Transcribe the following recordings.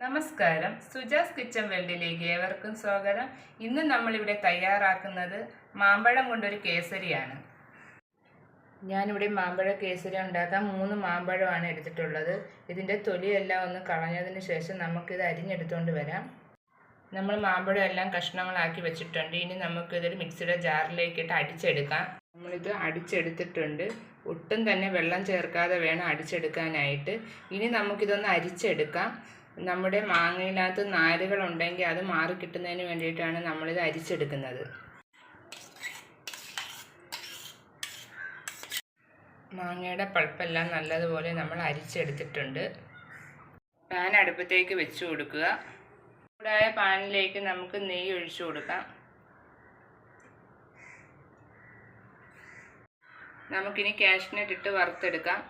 നമസ്കാരം. സുജാസ് കിച്ചൻ വേൾഡിലേക്ക് ഏവർക്കും സ്വാഗതം. ഇന്ന് നമ്മളിവിടെ തയ്യാറാക്കുന്നത് മാമ്പഴം കൊണ്ടൊരു കേസരിയാണ്. ഞാനിവിടെ മാമ്പഴ കേസരി ഉണ്ടാക്കാൻ മൂന്ന് മാമ്പഴമാണ് എടുത്തിട്ടുള്ളത്. ഇതിന്റെ തൊലിയെല്ലാം ഒന്ന് കളഞ്ഞതിന് ശേഷം നമുക്കിത് അരിഞ്ഞെടുത്തുകൊണ്ട് വരാം. നമ്മൾ മാമ്പഴം എല്ലാം കഷ്ണങ്ങളാക്കി വെച്ചിട്ടുണ്ട്. ഇനി നമുക്കിതൊരു മിക്സിയുടെ ജാറിലേക്കിട്ട് അടിച്ചെടുക്കാം. നമ്മളിത് അടിച്ചെടുത്തിട്ടുണ്ട്. ഒട്ടും തന്നെ വെള്ളം ചേർക്കാതെ വേണം അടിച്ചെടുക്കാനായിട്ട്. ഇനി നമുക്കിതൊന്ന് അരിച്ചെടുക്കാം. നമ്മുടെ മാങ്ങയിനകത്ത് നാരുകൾ ഉണ്ടെങ്കിൽ അത് മാറി കിട്ടുന്നതിന് വേണ്ടിയിട്ടാണ് നമ്മളിത് അരിച്ചെടുക്കുന്നത്. മാങ്ങയുടെ പൾപ്പെല്ലാം നല്ലതുപോലെ നമ്മൾ അരിച്ചെടുത്തിട്ടുണ്ട്. പാൻ അടുപ്പത്തേക്ക് വെച്ചു കൊടുക്കുക. ചൂടായ പാനിലേക്ക് നമുക്ക് നെയ്യ് ഒഴിച്ചു കൊടുക്കാം. നമുക്കിനി കാഷ്നട്ട് ഇട്ട് വറുത്തെടുക്കാം.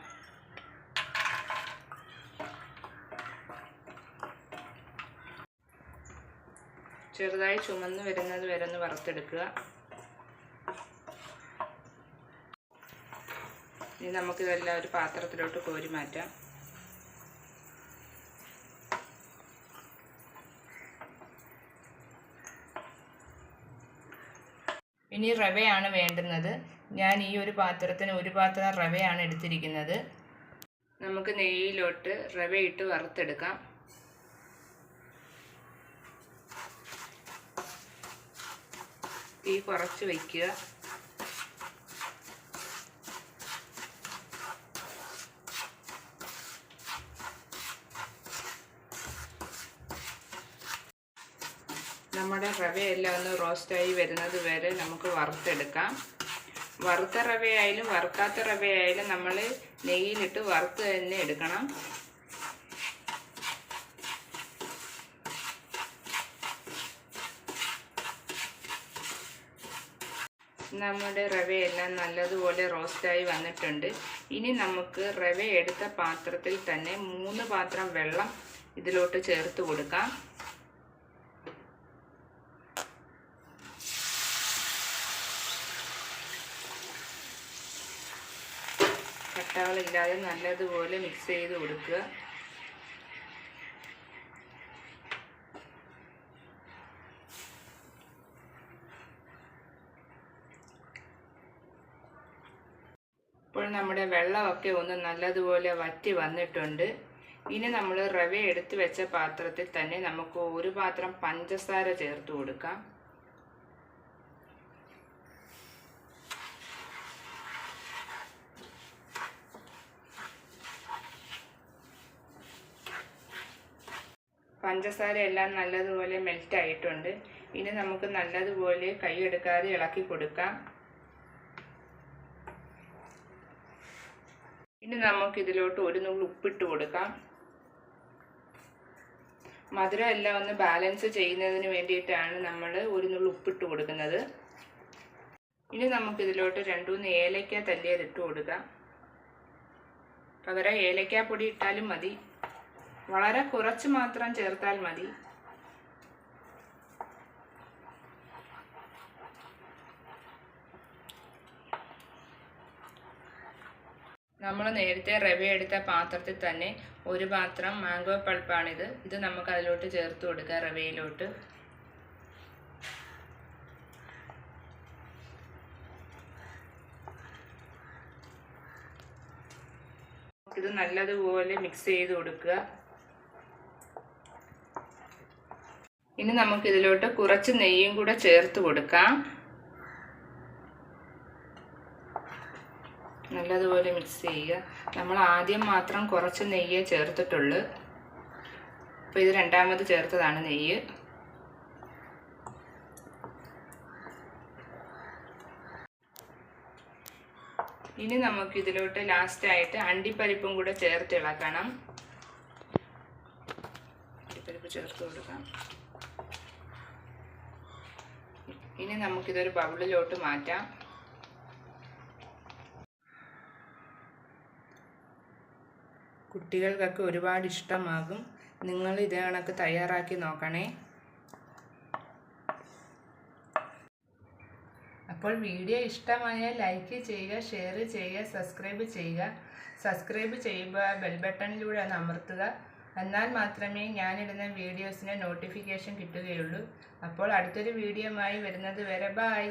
ചെറുതായി ചുമന്ന് വരുന്നത് വരെ ഒന്ന് വറുത്തെടുക്കുക. ഇനി നമുക്കിതെല്ലാം ഒരു പാത്രത്തിലോട്ട് കോരി മാറ്റാം. ഇനി റവയാണ് വേണ്ടുന്നത്. ഞാൻ ഈ ഒരു പാത്രത്തിന് ഒരു പാത്രം റവയാണ് എടുത്തിരിക്കുന്നത്. നമുക്ക് നെയ്യിലോട്ട് റവയിട്ട് വറുത്തെടുക്കാം. തീ കുറച്ച് വയ്ക്കുക നമ്മുടെ റവയെല്ലാം ഒന്ന് റോസ്റ്റായി വരുന്നത് വരെ നമുക്ക് വറുത്തെടുക്കാം. വറുത്ത റവയായാലും വറുക്കാത്ത റവയായാലും നമ്മൾ നെയ്യിലിട്ട് വറുത്ത് തന്നെ എടുക്കണം. നമ്മുടെ റവയെല്ലാം നല്ലതുപോലെ റോസ്റ്റായി വന്നിട്ടുണ്ട്. ഇനി നമുക്ക് റവ എടുത്ത പാത്രത്തിൽ തന്നെ മൂന്ന് പാത്രം വെള്ളം ഇതിലോട്ട് ചേർത്ത് കൊടുക്കാം. കട്ടകളില്ലാതെ നല്ലതുപോലെ മിക്സ് ചെയ്ത് കൊടുക്കുക. നമ്മുടെ വെള്ളമൊക്കെ ഒന്ന് നല്ലതുപോലെ വറ്റി വന്നിട്ടുണ്ട്. ഇനി നമ്മൾ റവ എടുത്ത് വെച്ച പാത്രത്തിൽ തന്നെ നമുക്ക് ഒരു പാത്രം പഞ്ചസാര ചേർത്ത് കൊടുക്കാം. പഞ്ചസാര എല്ലാം നല്ലതുപോലെ മെൽറ്റ് ആയിട്ടുണ്ട് ഇനി നമുക്ക് നല്ലതുപോലെ കൈ എടുക്കാതെ ഇളക്കി കൊടുക്കാം. ഇനി നമുക്ക് ഇതിലോട്ട് ഒരു നുള്ളി ഉപ്പിട്ട് കൊടുക്കാം. മധുരം എല്ലാം ഒന്ന് ബാലൻസ് ചെയ്യുന്നതിന് വേണ്ടിയിട്ടാണ് നമ്മൾ ഒരു നുള്ളി ഉപ്പിട്ട് കൊടുക്കുന്നത്. ഇനി നമുക്ക് ഇതിലോട്ട് രണ്ടുമൂന്ന് ഏലക്ക തല്ലിയത് ഇട്ട് കൊടുക്കാം. പകരം ഏലയ്ക്കാപ്പൊടി പൊടി ഇട്ടാലും മതി. വളരെ കുറച്ച് മാത്രം ചേർത്താൽ മതി. നമ്മൾ നേരത്തെ റവ എടുത്ത പാത്രത്തിൽ തന്നെ ഒരു പാത്രം മാംഗോ പൾപ്പാണിത് ഇത് നമുക്ക് അതിലോട്ട് ചേർത്ത് കൊടുക്കുക റവയിലോട്ട് ഇത് നല്ലതുപോലെ മിക്സ് ചെയ്ത് കൊടുക്കുക. ഇനി നമുക്കിതിലോട്ട് കുറച്ച് നെയ്യും കൂടെ ചേർത്ത് കൊടുക്കാം. നല്ലതുപോലെ മിക്സ് ചെയ്യുക. നമ്മൾ ആദ്യം മാത്രം കുറച്ച് നെയ്യേ ചേർത്തിട്ടുള്ളൂ. അപ്പോൾ ഇത് രണ്ടാമത് ചേർത്തതാണ് നെയ്യ്. ഇനി നമുക്ക് ഇതിലോട്ട് ലാസ്റ്റായിട്ട് അണ്ടിപ്പരിപ്പും കൂടെ ചേർത്ത് ഇളക്കണം. അണ്ടിപ്പരിപ്പ് ചേർത്ത് കൊടുക്കാം. ഇനി നമുക്കിതൊരു ബൗളിലോട്ട് മാറ്റാം. കുട്ടികൾക്കൊക്കെ ഒരുപാട് ഇഷ്ടമാകും. നിങ്ങൾ ഇതേ കണക്ക് തയ്യാറാക്കി നോക്കണേ. അപ്പോൾ വീഡിയോ ഇഷ്ടമായാൽ ലൈക്ക് ചെയ്യുക ഷെയർ ചെയ്യുക സബ്സ്ക്രൈബ് ചെയ്യുക. സബ്സ്ക്രൈബ് ചെയ്യുമ്പോൾ ബെൽ ബട്ടണിലൂടെ ഒന്ന് അമർത്തുക. എന്നാൽ മാത്രമേ ഞാനിടുന്ന വീഡിയോസിന് നോട്ടിഫിക്കേഷൻ കിട്ടുകയുള്ളൂ. അപ്പോൾ അടുത്തൊരു വീഡിയോയുമായി വരുന്നത് വരെ ബായ്